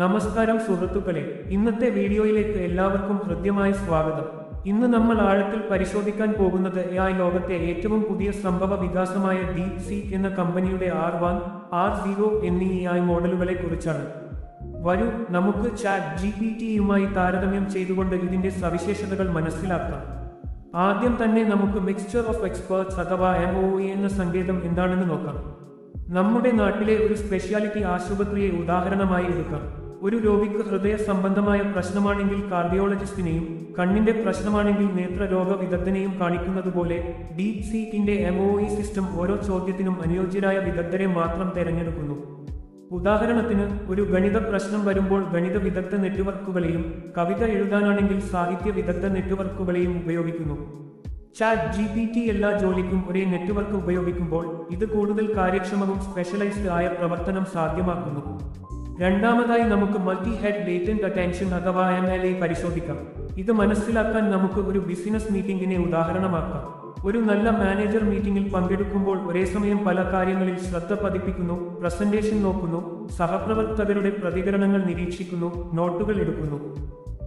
നമസ്കാരം സുഹൃത്തുക്കളെ. ഇന്നത്തെ വീഡിയോയിലേക്ക് എല്ലാവർക്കും ഹൃദ്യമായ സ്വാഗതം. ഇന്ന് നമ്മൾ ആഴത്തിൽ പരിശോധിക്കാൻ പോകുന്നത് എ ഐ ലോകത്തെ ഏറ്റവും പുതിയ സംഭവ വികാസമായ ഡീപ് സി എന്ന കമ്പനിയുടെ ആർ വൺ ആർ സീറോ എന്നീ എ ഐ മോഡലുകളെ കുറിച്ചാണ്. വരൂ നമുക്ക് ചാറ്റ് ജി പി ടിയുമായി താരതമ്യം ചെയ്തുകൊണ്ട് ഇതിന്റെ സവിശേഷതകൾ മനസ്സിലാക്കാം. ആദ്യം തന്നെ നമുക്ക് മിക്സ്ചർ ഓഫ് എക്സ്പേർട്സ് അഥവാ എം ഒ എന്ന സങ്കേതം എന്താണെന്ന് നോക്കാം. നമ്മുടെ നാട്ടിലെ ഒരു സ്പെഷ്യാലിറ്റി ആശുപത്രിയെ ഉദാഹരണമായി എടുക്കാം. ഒരു രോഗിക്ക് ഹൃദയ സംബന്ധമായ പ്രശ്നമാണെങ്കിൽ കാർഡിയോളജിസ്റ്റിനെയും കണ്ണിന്റെ പ്രശ്നമാണെങ്കിൽ നേത്രരോഗ വിദഗ്ധനെയും കാണിക്കുന്നതുപോലെ ഡീപ് സീറ്റിന്റെ എം സിസ്റ്റം ഓരോ ചോദ്യത്തിനും അനുയോജ്യരായ വിദഗ്ധരെ മാത്രം തിരഞ്ഞെടുക്കുന്നു. ഉദാഹരണത്തിന് ഒരു ഗണിത പ്രശ്നം വരുമ്പോൾ ഗണിത വിദഗ്ധ നെറ്റ്വർക്കുകളെയും കവിത എഴുതാനാണെങ്കിൽ സാഹിത്യ വിദഗ്ധ നെറ്റ്വർക്കുകളെയും ഉപയോഗിക്കുന്നു. ചാറ്റ് ജി പി ടി എല്ലാ ജോലിക്കും ഒരേ നെറ്റ്വർക്ക് ഉപയോഗിക്കുമ്പോൾ ഇത് കൂടുതൽ കാര്യക്ഷമവും സ്പെഷ്യലൈസ്ഡ് ആയ പ്രവർത്തനം സാധ്യമാക്കുന്നു. രണ്ടാമതായി നമുക്ക് മൾട്ടി ഹെഡ് ലേറ്റന്റ് അറ്റൻഷൻ അഥവാ എം എൽ എ പരിശോധിക്കാം. ഇത് മനസ്സിലാക്കാൻ നമുക്ക് ഒരു ബിസിനസ് മീറ്റിംഗിനെ ഉദാഹരണമാക്കാം. ഒരു നല്ല മാനേജർ മീറ്റിംഗിൽ പങ്കെടുക്കുമ്പോൾ ഒരേ സമയം പല കാര്യങ്ങളിൽ ശ്രദ്ധ പതിപ്പിക്കുന്നു പ്രസന്റേഷൻ നോക്കുന്നു സഹപ്രവർത്തകരുടെ പ്രതികരണങ്ങൾ നിരീക്ഷിക്കുന്നു നോട്ടുകൾ എടുക്കുന്നു.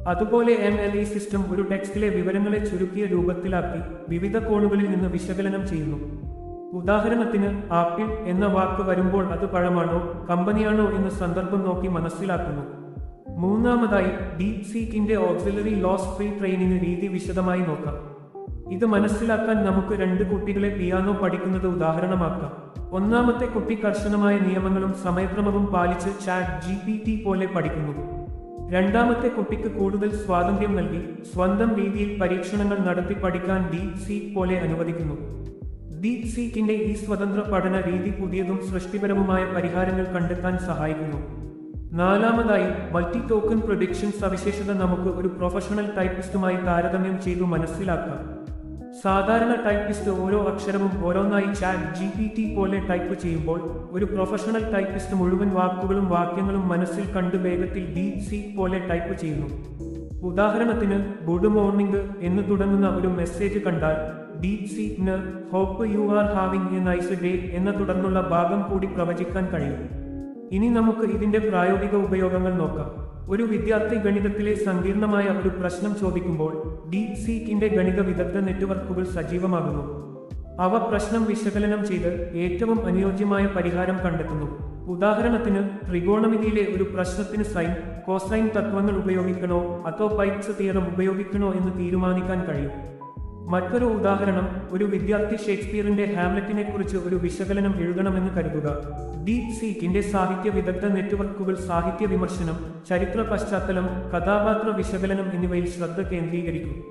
അതുപോലെ എം എൽ ഇ സിസ്റ്റം ഒരു ടെക്സ്റ്റിലെ വിവരങ്ങളെ ചുരുക്കിയ രൂപത്തിലാക്കി വിവിധ കോണുകളിൽ നിന്ന് വിശകലനം ചെയ്യുന്നു. ഉദാഹരണത്തിന് ആപ്പിൾ എന്ന വാക്ക് വരുമ്പോൾ അത് പഴമാണോ കമ്പനിയാണോ എന്ന് സന്ദർഭം നോക്കി മനസ്സിലാക്കുന്നു. മൂന്നാമതായി ഡീപ് സീക്കിന്റെ ഓക്സിലറി ലോസ് ഫ്രീ ട്രെയിനിങ് രീതി വിശദമായി നോക്കാം. ഇത് മനസ്സിലാക്കാൻ നമുക്ക് രണ്ട് കുട്ടികളെ പിയാനോ പഠിക്കുന്നത് ഉദാഹരണമാക്കാം. ഒന്നാമത്തെ കുട്ടി കർശനമായ നിയമങ്ങളും സമയക്രമവും പാലിച്ച് ചാറ്റ് ജി പി ടി പോലെ പഠിക്കുന്നു. രണ്ടാമത്തെ കുട്ടിക്ക് കൂടുതൽ സ്വാതന്ത്ര്യം നൽകി സ്വന്തം രീതിയിൽ പരീക്ഷണങ്ങൾ നടത്തി പഠിക്കാൻ ഡീപ് സീക്ക് പോലെ അനുവദിക്കുന്നു. ഡീപ് സീക്കിന്റെ ഈ സ്വതന്ത്ര പഠന രീതി പുതിയതും സൃഷ്ടിപരവുമായ പരിഹാരങ്ങൾ കണ്ടെത്താൻ സഹായിക്കുന്നു. നാലാമതായി മൾട്ടി ടോക്കൺ പ്രൊഡിക്ഷൻ സവിശേഷത നമുക്ക് ഒരു പ്രൊഫഷണൽ ടൈപ്പിസ്റ്റുമായി താരതമ്യം ചെയ്തു മനസ്സിലാക്കാം. സാധാരണ ടൈപ്പിസ്റ്റ് ഓരോ അക്ഷരവും ഓരോന്നായി ചാറ്റ് ജി പി ടി പോലെ ടൈപ്പ് ചെയ്യുമ്പോൾ ഒരു പ്രൊഫഷണൽ ടൈപ്പിസ്റ്റ് മുഴുവൻ വാക്കുകളും വാക്യങ്ങളും മനസ്സിൽ കണ്ടു വേഗത്തിൽ ഡീപ് സീക്ക് പോലെ ടൈപ്പ് ചെയ്യുന്നു. ഉദാഹരണത്തിന് ഗുഡ് മോർണിംഗ് എന്ന് തുടങ്ങുന്ന ഒരു മെസ്സേജ് കണ്ടാൽ deep സീക്കിന് hope you are having a nice day എന്ന തുടർന്നുള്ള ഭാഗം കൂടി പ്രവചിക്കാൻ കഴിയും. ഇനി നമുക്ക് ഇതിന്റെ പ്രായോഗിക ഉപയോഗങ്ങൾ നോക്കാം. ഒരു വിദ്യാർത്ഥി ഗണിതത്തിലെ സങ്കീർണമായ ഒരു പ്രശ്നം ചോദിക്കുമ്പോൾ ഡീപ് സീക്കിന്റെ ഗണിത വിദഗ്ധ നെറ്റ്വർക്കുകൾ സജീവമാകുന്നു. അവ പ്രശ്നം വിശകലനം ചെയ്ത് ഏറ്റവും അനുയോജ്യമായ പരിഹാരം കണ്ടെത്തുന്നു. ഉദാഹരണത്തിന് ത്രികോണമിതിയിലെ ഒരു പ്രശ്നത്തിന് സൈൻ കോസൈൻ തത്വങ്ങൾ ഉപയോഗിക്കണോ അതോ പൈപ്സ് തിയറം ഉപയോഗിക്കണോ എന്ന് തീരുമാനിക്കാൻ കഴിയും. മറ്റൊരു ഉദാഹരണം ഒരു വിദ്യാർത്ഥി ഷേക്സ്പിയറിന്റെ ഹാംലറ്റിനെ കുറിച്ച് ഒരു വിശകലനം എഴുതണമെന്ന് കരുതുക. ഡീപ് സീക്കിന്റെ സാഹിത്യ വിദഗ്ധ നെറ്റ്വർക്കുകൾ സാഹിത്യ വിമർശനം ചരിത്ര പശ്ചാത്തലം കഥാപാത്ര വിശകലനം എന്നിവയിൽ ശ്രദ്ധ കേന്ദ്രീകരിക്കും.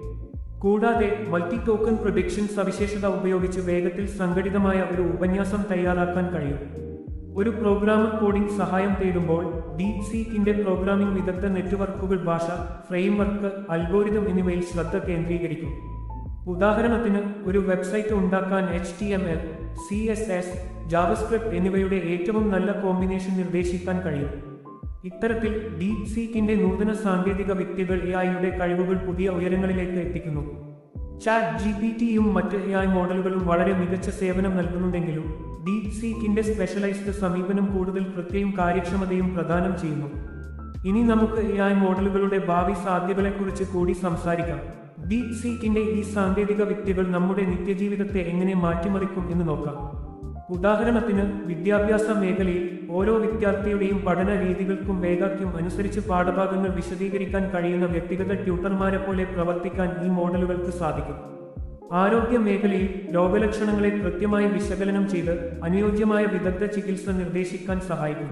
കൂടാതെ മൾട്ടി ടോക്കൺ പ്രൊഡിക്ഷൻ സവിശേഷത ഉപയോഗിച്ച് വേഗത്തിൽ സംഘടിതമായ ഒരു ഉപന്യാസം തയ്യാറാക്കാൻ കഴിയും. ഒരു പ്രോഗ്രാമർ കോഡിംഗ് സഹായം തേടുമ്പോൾ ഡീപ് സീക്കിന്റെ പ്രോഗ്രാമിംഗ് വിദഗ്ധ നെറ്റ്വർക്കുകൾ ഭാഷ ഫ്രെയിംവർക്ക് അൽഗോരിതം എന്നിവയിൽ ശ്രദ്ധ കേന്ദ്രീകരിക്കും. ഉദാഹരണത്തിന് ഒരു വെബ്സൈറ്റ് ഉണ്ടാക്കാൻ H T M L C S S JavaScript എന്നിവയുടെ ഏറ്റവും നല്ല കോമ്പിനേഷൻ നിർദ്ദേശിക്കാൻ കഴിയും. ഇത്തരത്തിൽ ഡീപ് സീക്കിന്റെ നൂതന സാങ്കേതിക വ്യക്തികൾ എ ഐയുടെ കഴിവുകൾ പുതിയ ഉയരങ്ങളിലേക്ക് എത്തിക്കുന്നു. ചാറ്റ് ജി പി ടിയും മറ്റ് എ ഐ മോഡലുകളും വളരെ മികച്ച സേവനം നൽകുന്നുണ്ടെങ്കിലും ഡീപ് സീക്കിന്റെ സ്പെഷ്യലൈസ്ഡ് സമീപനം കൂടുതൽ കൃത്യവും കാര്യക്ഷമതയും പ്രദാനം ചെയ്യുന്നു. ഇനി നമുക്ക് എ ഐ മോഡലുകളുടെ ഭാവി സാധ്യതകളെക്കുറിച്ച് കൂടി സംസാരിക്കാം. ഡീപ് സീക്കിന്റെ ഈ സാങ്കേതിക വിദ്യകൾ നമ്മുടെ നിത്യജീവിതത്തെ എങ്ങനെ മാറ്റിമറിക്കും എന്ന് നോക്കാം. ഉദാഹരണത്തിന് വിദ്യാഭ്യാസ മേഖലയിൽ ഓരോ വിദ്യാർത്ഥിയുടെയും പഠന രീതികൾക്കും വേഗാക്യം അനുസരിച്ച് പാഠഭാഗങ്ങൾ വിശദീകരിക്കാൻ കഴിയുന്ന വ്യക്തിഗത ട്യൂട്ടർമാരെ പോലെ പ്രവർത്തിക്കാൻ ഈ മോഡലുകൾക്ക് സാധിക്കും. ആരോഗ്യ മേഖലയിൽ രോഗലക്ഷണങ്ങളെ കൃത്യമായി വിശകലനം ചെയ്ത് അനുയോജ്യമായ വിദഗ്ധ ചികിത്സ നിർദ്ദേശിക്കാൻ സഹായിക്കും.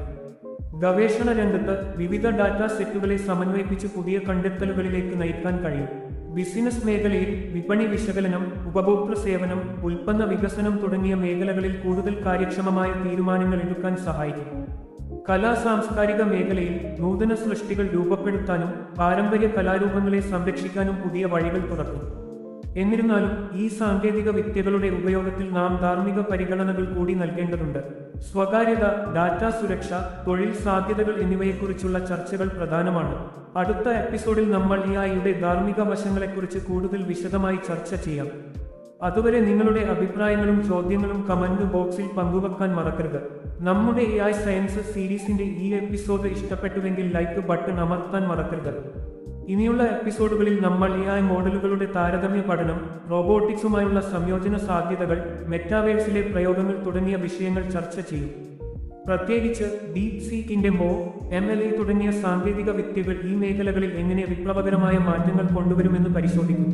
ഗവേഷണ രംഗത്ത് വിവിധ ഡാറ്റാ സെറ്റുകളെ സമന്വയിപ്പിച്ച് പുതിയ കണ്ടെത്തലുകളിലേക്ക് നയിക്കാൻ കഴിയും. ബിസിനസ് മേഖലയിൽ വിപണി വിശകലനം ഉപഭോക്തൃ സേവനം ഉൽപ്പന്ന വികസനം തുടങ്ങിയ മേഖലകളിൽ കൂടുതൽ കാര്യക്ഷമമായ തീരുമാനങ്ങൾ എടുക്കാൻ സഹായിക്കും. കലാ സാംസ്കാരിക മേഖലയിൽ നൂതന സൃഷ്ടികൾ രൂപപ്പെടുത്താനും പാരമ്പര്യ കലാരൂപങ്ങളെ സംരക്ഷിക്കാനും പുതിയ വഴികൾ തുറക്കും. എന്നിരുന്നാലും ഈ സാങ്കേതിക വിദ്യകളുടെ ഉപയോഗത്തിൽ നാം ധാർമ്മിക പരിഗണനകൾ കൂടി നൽകേണ്ടതുണ്ട്. സ്വകാര്യത ഡാറ്റാ സുരക്ഷ തൊഴിൽ സാധ്യതകൾ എന്നിവയെക്കുറിച്ചുള്ള ചർച്ചകൾ പ്രധാനമാണ്. അടുത്ത എപ്പിസോഡിൽ നമ്മൾ ഈ ആയിയുടെ ധാർമ്മിക വശങ്ങളെക്കുറിച്ച് കൂടുതൽ വിശദമായി ചർച്ച ചെയ്യാം. അതുവരെ നിങ്ങളുടെ അഭിപ്രായങ്ങളും ചോദ്യങ്ങളും കമന്റ് ബോക്സിൽ പങ്കുവെക്കാൻ മറക്കരുത്. നമ്മുടെ എ ഐ സയൻസ് സീരീസിന്റെ ഈ എപ്പിസോഡ് ഇഷ്ടപ്പെട്ടുവെങ്കിൽ ലൈക്ക് ബട്ടൺ അമർത്താൻ മറക്കരുത്. ഇനിയുള്ള എപ്പിസോഡുകളിൽ നമ്മൾ എ ഐ മോഡലുകളുടെ താരതമ്യ പഠനം റോബോട്ടിക്സുമായുള്ള സംയോജന സാധ്യതകൾ മെറ്റാവേഴ്സിലെ പ്രയോഗങ്ങൾ തുടങ്ങിയ വിഷയങ്ങൾ ചർച്ച ചെയ്യും. പ്രത്യേകിച്ച് ഡീപ് സീക്കിന്റെ മോ എം എൽ എ തുടങ്ങിയ സാങ്കേതിക വിദ്യകൾ ഈ മേഖലകളിൽ എങ്ങനെ വിപ്ലവകരമായ മാറ്റങ്ങൾ കൊണ്ടുവരുമെന്ന് പരിശോധിക്കും